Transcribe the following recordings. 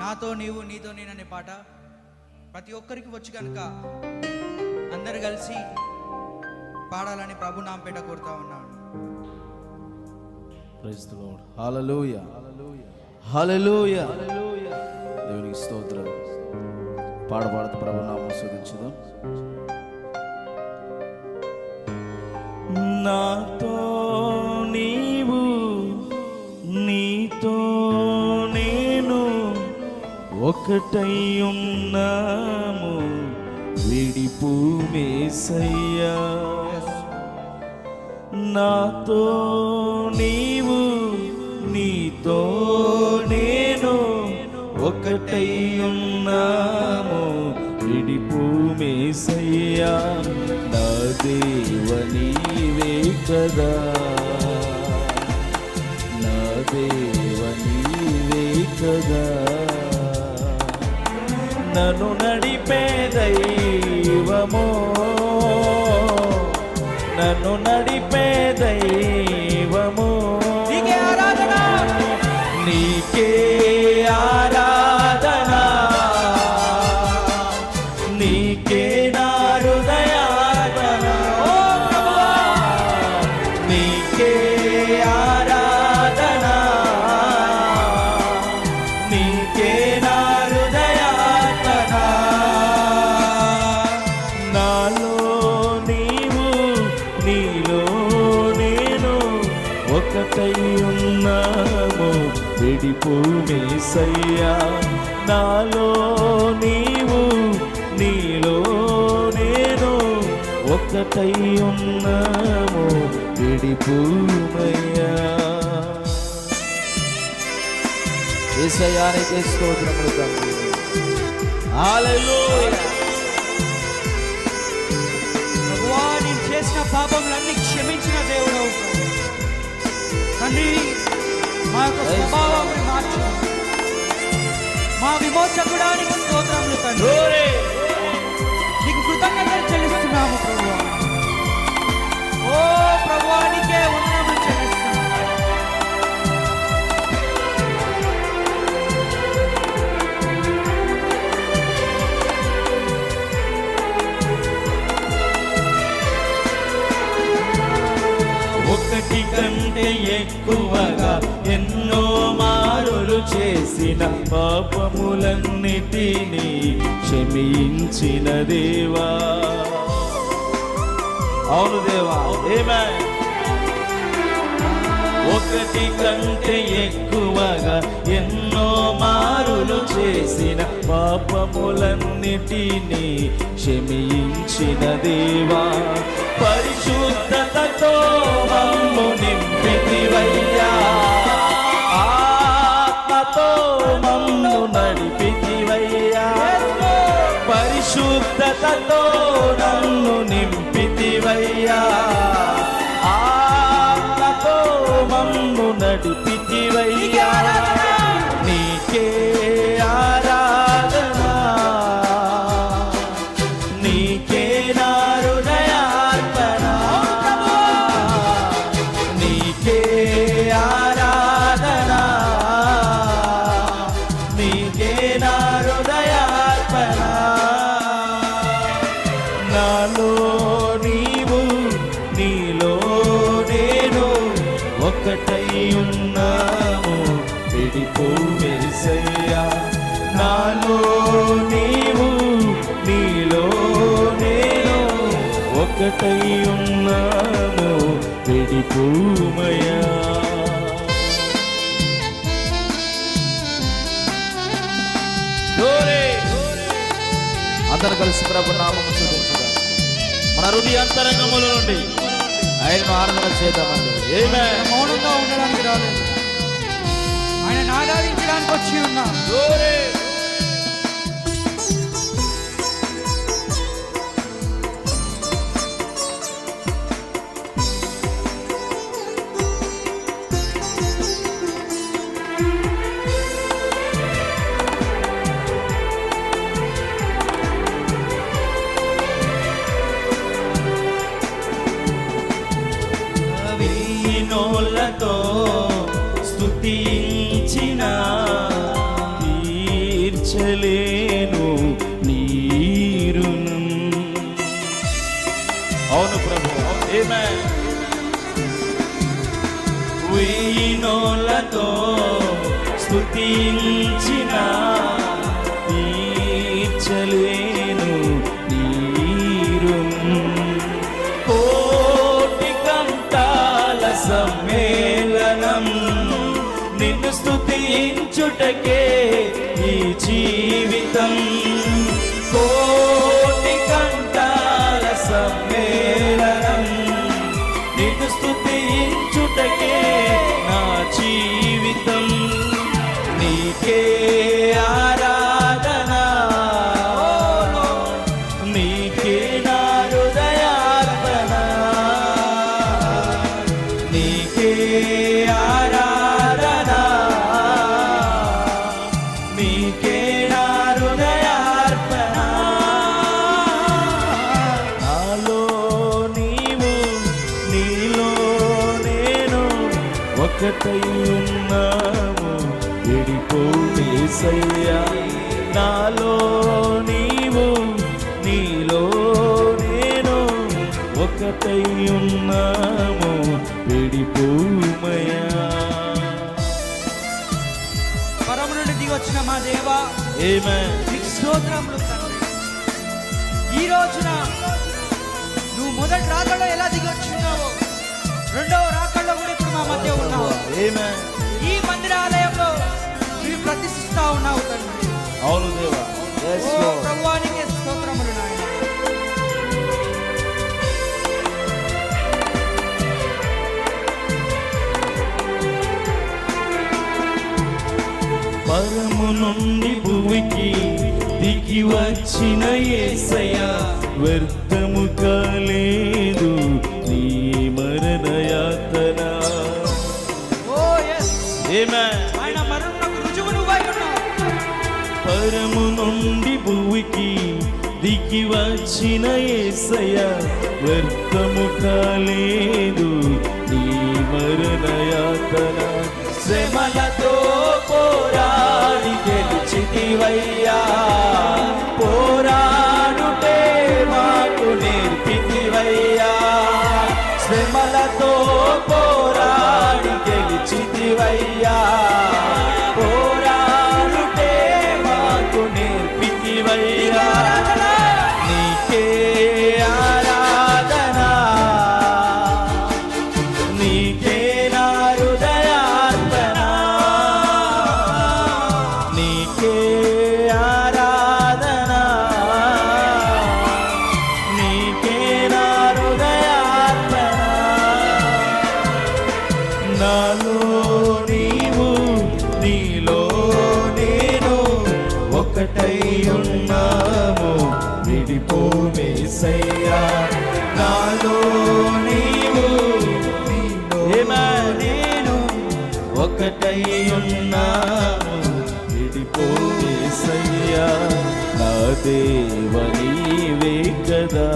నాతో నీవు నీతో నేననే పాట ప్రతి ఒక్కరికి వచ్చి కనుక అందరు కలిసి పాడాలని ప్రభు నాంపేట కోరుతా ఉన్నాను. దేవునికి స్తోత్రం. పాడ ప్రభు నామం శోధించుదాం. ఒక్కటయ్యున్నాము ఉన్నాము నాతో నీవు నీతో నేను ఒకటయ్యున్నాము. ఉన్నాము నా దేవ నీవే కదా. నా దేవ నీవే కదా. నన్ను నడిపే దైవమో. నన్ను నడిపే దైవము. నీకే ఆరాధన. ఉన్నాము విడిపో మేసయ్యా నాలో నీవు నీలో నేను ఒకటై ఉన్నాము. విడిపోమయ్యా ఏసయానికి స్తోత్రములు తండ్రి. నేను చేసిన పాపములన్నీ క్షమించిన దేవుడు తండ్రి మా యొక్క మా విమోచకుడానికి స్తోత్రములు తండ్రి. పాపములన్నిటినీ క్షమించిన దేవా. అవును దేవా. ఏమే ఒకటి కంటే ఎక్కువగా ఎన్నో మారులు చేసిన పాపములన్నిటినీ క్షమించిన దేవా. పరిశుద్ధతతో మమ్ము నింపితివయ్యా ఆత్మతో మమ్ము నడిపితివయ్యా. ఒకటై ఉన్నాము విడిపోమయా అందరు కలిసి ప్రభు నామము చూపించుగా మన హృదయ అంతరంగముల నుండి ఆయనను ఆరాధన చేద్దామండి. ఏమే మౌనంగా ఉండడానికి రాలేదు. ఆయన ఆరాధించడానికి వచ్చి ఉన్నా. వీణోళ్ళతో స్థుతించిన తీర్చలేను నీరును అవును ప్రభు Amen. వెయ్యి నోళ్ళతో స్తుతించిన జయించుటకే ఈ జీవితం. కోటి కంటాల సమ్మేళనం. నిన్ను స్థుతించుటకే విడిపోయేసయ్యా నాలో నీవు నీలో నేను ఒకటై ఉన్నాము. విడిపోమయా పరము నుండి దిగి వచ్చిన మా దేవా ఏమే స్తోత్రములు ఈ రోజున నువ్వు మొదటి రాకల్లో ఎలా దిగి వచ్చినావో రెండవ రాకల్లో కూడా ఇప్పుడు మా మధ్య ఉన్నావు. ఏమే ఈ మందిరాలయంలో నీవు ప్రతిష్ఠిస్తా ఉన్నావు తండ్రి. అవును దేవా. ప్రభువానికి స్తోత్రములు నాయన. పరము నుండి భూమికి దిగి వచ్చిన యేసయ్య వ్యర్థము కాలేదు. పరము నుండి భూమికి దిగి వచ్చిన ఏసయ వ్యర్థము కాలేదు నీ మరణ యాతన శ్రమలతో పోరాడి గెలిచితివయ్యా. ఉన్నాము విడిపోమేసయ్యా నాలో నీవు నేను ఒకటై ఉన్నాము విడిపోమేసయ్యా నా దేవ నీవే కదా.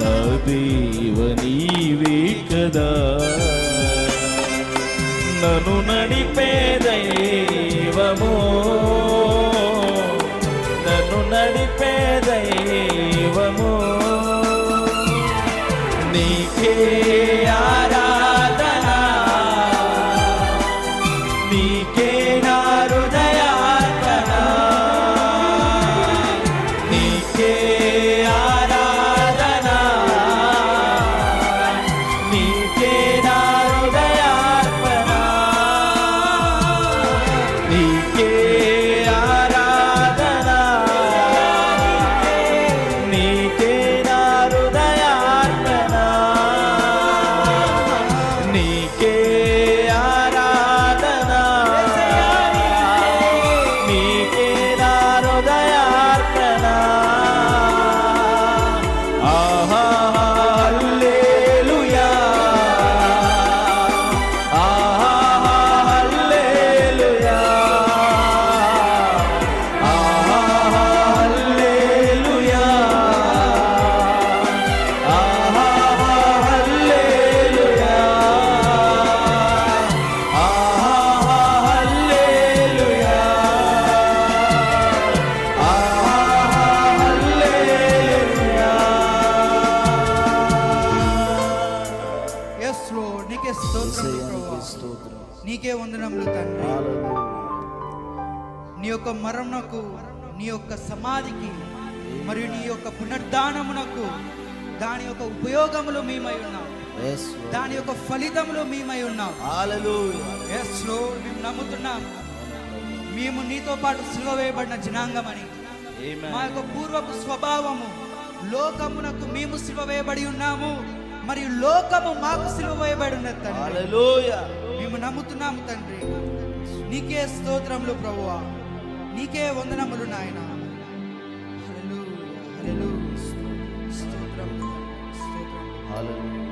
నా దేవ నీవే కదా. నన్ను నడిపే దైవమో నీకే నా యొక్క మరణకు నీ యొక్క సమాధికి మరియు నీ యొక్క పునర్ధానమునకు దాని యొక్క ఉపయోగములు మేమై ఉన్నాం. దాని యొక్క ఫలితములు మేమై ఉన్నాం. మేము నమ్ముతున్నాం. మేము నీతో పాటు సిలువ వేయబడిన జనాంగమని Amen. మా యొక్క పూర్వపు స్వభావము లోకమునకు మేము సిలువ వేయబడి ఉన్నాము. మరియు లోకము మాకు సిలువ వేయబడి ఉన్నది తండ్రి. మేము నమ్ముతున్నాము తండ్రి. నీకే స్తోత్రములు ప్రభువా. నీకే వందనములు నాయన. హల్లెలూయా హల్లెలూయా. స్తోత్రములు స్తోత్రములు హల్లెలూయా.